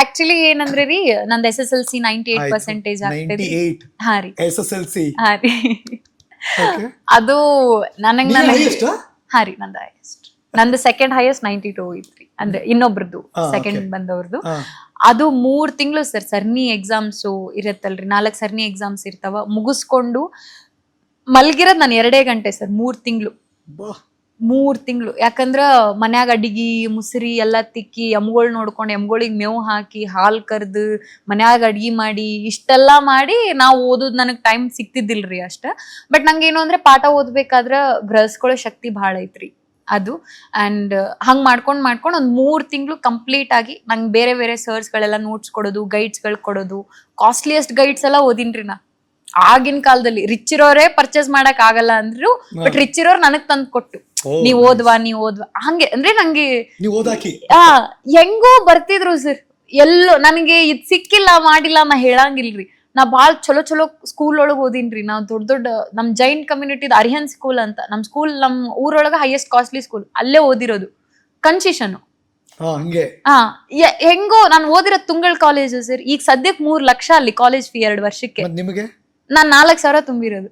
Actually ಏನಂದ್ರೆ ರೀ ನಂದು S S L C ninety eight percentage ಆಗ್ತದೆ ಏಟ್ ಹಾ ರೀ. ಎಸ್ ಎಸ್ ಎಲ್ ಸಿ ಹಾ ರೀ. ಅದು ನನಗ್ ನನ್ನ? ಹಾ ರೀ ನಂದು ಹೈಯೆಸ್ಟ್ ನಂದು ಸೆಕೆಂಡ್ ಹೈಯೆಸ್ಟ್ ನೈಂಟಿ ಟೂ ಐತ್ರಿ ಅಂದ್ರೆ ಇನ್ನೊಬ್ರದ್ದು ಸೆಕೆಂಡ್. ಬಂದವ್ರದ್ದು ಅದು ಮೂರ್ ತಿಂಗಳು ಸರ್ ಸರ್ನಿ ಎಕ್ಸಾಮ್ಸ್ ಇರತ್ತಲ್ರಿ. ನಾಲ್ಕು ಸರ್ನಿ ಎಕ್ಸಾಮ್ಸ್ ಇರ್ತಾವ. ಮುಗಿಸ್ಕೊಂಡು ಮಲ್ಗಿರೋದ್ ನಾನು ಎರಡೇ ಗಂಟೆ ಸರ್ ಮೂರ್ ತಿಂಗಳು. ಮೂರ್ ತಿಂಗಳು. ಯಾಕಂದ್ರ ಮನ್ಯಾಗ ಅಡಿಗೆ ಮುಸ್ರಿ ಎಲ್ಲಾ ತಿಕ್ಕಿ ಎಮ್ಗೊಳ್ ನೋಡ್ಕೊಂಡು ಎಮ್ಗಳಿಗೆ ಮೇವು ಹಾಕಿ ಹಾಲ್ ಕರ್ದು ಮನ್ಯಾಗ ಅಡ್ಗಿ ಮಾಡಿ ಇಷ್ಟೆಲ್ಲಾ ಮಾಡಿ ನಾವು ಓದೋದ್ ನನಗ್ ಟೈಮ್ ಸಿಕ್ತಿದ್ದಿಲ್ರಿ ಅಷ್ಟ. ಬಟ್ ನಂಗೇನು ಏನು ಅಂದ್ರೆ ಪಾಠ ಓದ್ಬೇಕಾದ್ರ ಗ್ರಹಿಸ್ಕೊಳ್ಳೋ ಶಕ್ತಿ ಭಾಳ ಐತ್ರಿ ಅದು. ಅಂಡ್ ಹಂಗ್ ಮಾಡ್ಕೊಂಡ್ ಮಾಡ್ಕೊಂಡ್ ಒಂದ್ ಮೂರ್ ತಿಂಗಳು ಕಂಪ್ಲೀಟ್ ಆಗಿ ನಂಗೆ ಬೇರೆ ಬೇರೆ ಸರ್ಸ್ ಗಳೆಲ್ಲ ನೋಟ್ಸ್ ಕೊಡೋದು ಗೈಡ್ಸ್ಗಳು ಕೊಡೋದು. ಕಾಸ್ಟ್ಲಿಯೆಸ್ಟ್ ಗೈಡ್ಸ್ ಎಲ್ಲ ಓದಿನ್ರಿ ನಾ. ಆಗಿನ ಕಾಲದಲ್ಲಿ. ರಿಚ್ ಇರೋರೇ ಪರ್ಚೇಸ್ ಮಾಡಕ್ ಆಗಲ್ಲ ಅಂದ್ರು ಬಟ್ ರಿಚ್ ಇರೋರು ನನಗ್ ತಂದ್ ಕೊಟ್ಟು. ನೀವ್ ಓದ್ವಾ ನೀವ್ ಓದ್ವಾ. ಹಂಗೆ ಅಂದ್ರೆ ನಂಗೆ ಆ ಹೆಂಗೋ ಬರ್ತಿದ್ರು ಸರ್ ಎಲ್ಲೋ ನನಗೆ ಇದ್ ಸಿಕ್ಕಿಲ್ಲ ಮಾಡಿಲ್ಲ ನಾ ಹೇಳಂಗಿಲ್ರಿ. ನಾ ಬಾಳ್ ಚಲೋ ಚಲೋ ಸ್ಕೂಲ್ ಒಳಗ್ ಓದಿನ್ರಿ. ನಾವ್ ದೊಡ್ಡ ದೊಡ್ಡ ನಮ್ ಜೈನ್ ಕಮ್ಯುನಿಟಿದ ಅರಿಹನ್ ಸ್ಕೂಲ್ ಅಂತ. ನಮ್ ಸ್ಕೂಲ್ ನಮ್ ಊರೊಳಗ ಹೈಯೆಸ್ಟ್ ಕಾಸ್ಟ್ಲಿ ಸ್ಕೂಲ್ ಅಲ್ಲೇ ಓದಿರೋದು. ಕನ್ಸಿಷನ್ ಹಾ ಹಂಗೆ. ನಾನು ಓದಿರೋ ತುಂಗಳ್ ಕಾಲೇಜ್ ಸರ್ ಈಗ ಸದ್ಯಕ್ ಮೂರ್ ಲಕ್ಷ ಅಲ್ಲಿ ಕಾಲೇಜ್ ಫೀ ಎರಡ್ ವರ್ಷಕ್ಕೆ. ನಿಮಗೆ? ನಾನ್ ನಾಲ್ಕ್ ಸಾವಿರ ತುಂಬಿರೋದು?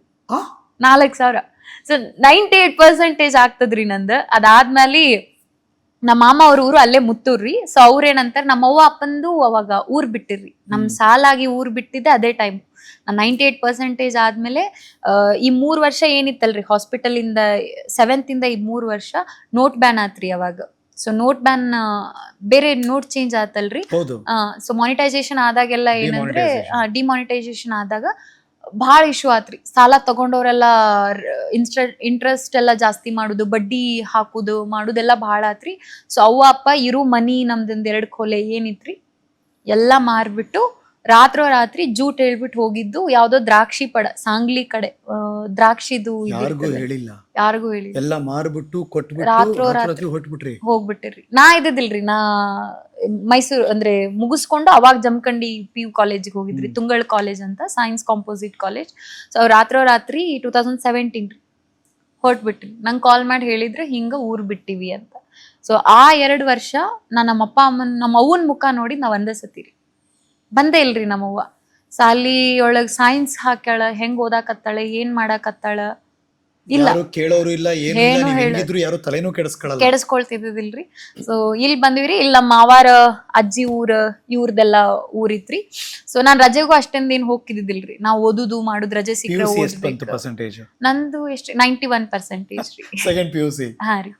ನಾಲ್ಕ್ ಸಾವಿರ. ಸೊ ನೈಂಟಿ ಏಟ್ ಪರ್ಸೆಂಟೇಜ್ ಆಗ್ತದ್ರಿ ನಂದು. ಅದಾದ್ಮೇಲೆ ನಮ್ಮ ಮಾಮ ಅವ್ರ ಊರು ಅಲ್ಲೇ ಮುತ್ತೂರ್ರಿ ಸೊ ಅವ್ರೇನಂತಾರ ನಮ್ಮ ಅವ್ವ ಅಪ್ಪಂದು ಅವಾಗ ಊರ್ ಬಿಟ್ಟಿರ್ರಿ. ನಮ್ ಸಾಲಾಗಿ ಊರ್ ಬಿಟ್ಟಿದ್ದೆ ಅದೇ ಟೈಮ್ ನೈಂಟಿ ಏಟ್ ಪರ್ಸೆಂಟೇಜ್ ಆದ್ಮೇಲೆ ಈ ಮೂರ್ ವರ್ಷ ಏನಿತ್ತಲ್ರಿ ಹಾಸ್ಪಿಟಲ್ ಇಂದ ಸೆವೆಂತ್ ಇಂದ ಈ ಮೂರ್ ವರ್ಷ ನೋಟ್ ಬ್ಯಾನ್ ಆತ್ರಿ ಅವಾಗ. ಸೊ ನೋಟ್ ಬ್ಯಾನ್ ಬೇರೆ ನೋಟ್ ಚೇಂಜ್ ಆತಲ್ರಿ. ಸೊ ಮಾನಿಟೈಸೇಷನ್ ಆದಾಗೆಲ್ಲ ಏನಂದ್ರೆ. ಡಿಮಾನಿಟೈಸೇಷನ್ ಆದಾಗ ಭಾಳ ಇಶ್ಯೂ ಆತ್ರಿ. ಸಾಲ ತಗೊಂಡವ್ರೆಲ್ಲ ಇನ್ಸ್ಟ ಇಂಟ್ರೆಸ್ಟ್ ಎಲ್ಲ ಜಾಸ್ತಿ ಮಾಡುದು ಬಡ್ಡಿ ಹಾಕುದು ಮಾಡುದೆಲ್ಲ ಭಾಳ ಆತ್ರಿ. ಸೊ ಅವ್ವ ಅಪ್ಪ ಇರು ಮನಿ ನಮ್ದೊಂದ್ ಎರಡ್ ಕೊಲೆ ಏನಿತ್ರಿ? ಎಲ್ಲ ಮಾರ್ಬಿಟ್ಟು ರಾತ್ರೋ ರಾತ್ರಿ ಜೂಟ್ ಹೇಳ್ಬಿಟ್ಟು ಹೋಗಿದ್ದು ಯಾವ್ದೋ ದ್ರಾಕ್ಷಿ ಪಡ ಸಾಂಗ್ಲಿ ಕಡೆ ದ್ರಾಕ್ಷಿದು ಯಾರಿಗೂ ಹೇಳಿಲ್ಲ. ಯಾರಿಗೂ ಹೇಳಿ ಎಲ್ಲ ಮಾರ್ಬಿಟ್ಟು ಕೊಟ್ಬಿಟ್ಟು ರಾತ್ರೋ ರಾತ್ರಿ ಹೊಟ್ಬಿಟ್ರಿ ಹೋಗ್ಬಿಟ್ಟಿರ್ರಿ. ನಾ ಇದ್ದಿದ್ದಿಲ್ರಿ ನಾ ಮೈಸೂರು ಅಂದ್ರೆ ಮುಗಿಸ್ಕೊಂಡು ಅವಾಗ ಜಮಖಂಡಿ ಪಿ ಯು ಕಾಲೇಜಿಗೆ ಹೋಗಿದ್ರಿ ತುಂಗಳ ಕಾಲೇಜ್ ಅಂತ ಸೈನ್ಸ್ ಕಾಂಪೋಸಿಟ್ ಕಾಲೇಜ್ ಸೊ ರಾತ್ರೋ ರಾತ್ರಿ ಟೂ ತೌಸಂಡ್ ಸೆವೆಂಟೀನ್ ಹೊರಟ್ಬಿಟ್ರಿ. ನಂಗೆ ಕಾಲ್ ಮಾಡಿ ಹೇಳಿದ್ರೆ ಹಿಂಗ ಊರ್ ಬಿಟ್ಟಿವಿ ಅಂತ. ಸೊ ಆ ಎರಡು ವರ್ಷ ನಾ ನಮ್ಮ ಅಪ್ಪ ಅಮ್ಮನ ನಮ್ಮ ಅವ್ವನ ಮುಖ ನೋಡಿ ನಾವು ಒಂದೇ ಸತಿರಿ ಬಂದೇ ಇಲ್ರಿ ನಮ್ಮವ್ವ. ಸಾಲಿ ಒಳಗ್ ಸೈನ್ಸ್ ಹಾಕ್ಯಾಳ ಹೆಂಗೆ ಓದಾಕತ್ತಾಳೆ ಏನು ಮಾಡಾಕತ್ತಾಳ ಇಲ್ಲ. ಕೇಳೋರು ಇಲ್ಲ ಏನು ನೀವ್ ಯಾರು ತಲೆನೂ ಕೆಡಿಸ್ಕೊಳ್ಳಲ್ಲ ಕೆಡಿಸ್ಕೊಳ್ತಿದ್ದಿಲ್ರಿ. ಸೊ ಇಲ್ಲಿ ಬಂದಿವ್ರಿ ಇಲ್ಲಿ ನಮ್ಮ ಮಾವಾರ ಅಜ್ಜಿ ಊರ ಇವ್ರದೆಲ್ಲ ಊರಿತ್ರಿ. ಸೊ ನಾನ್ ರಜೆಗೂ ಅಷ್ಟೊಂದ್ ಏನ್ ಹೋಗ್ತಿದ್ದಿಲ್ರಿ. ನಾವು ಓದುದು ಮಾಡುದ್ ರಜೆ ಸಿಕ್ಕರೆ ಪರ್ಸೆಂಟೇಜ್ ನಂದು ಎಷ್ಟು ನೈಂಟಿ ಒನ್ ಪರ್ಸೆಂಟೇಜ್ ರೀ. ಸೆಕೆಂಡ್ ಪಿ ಯು ಸಿ ಹಾ ರೀ.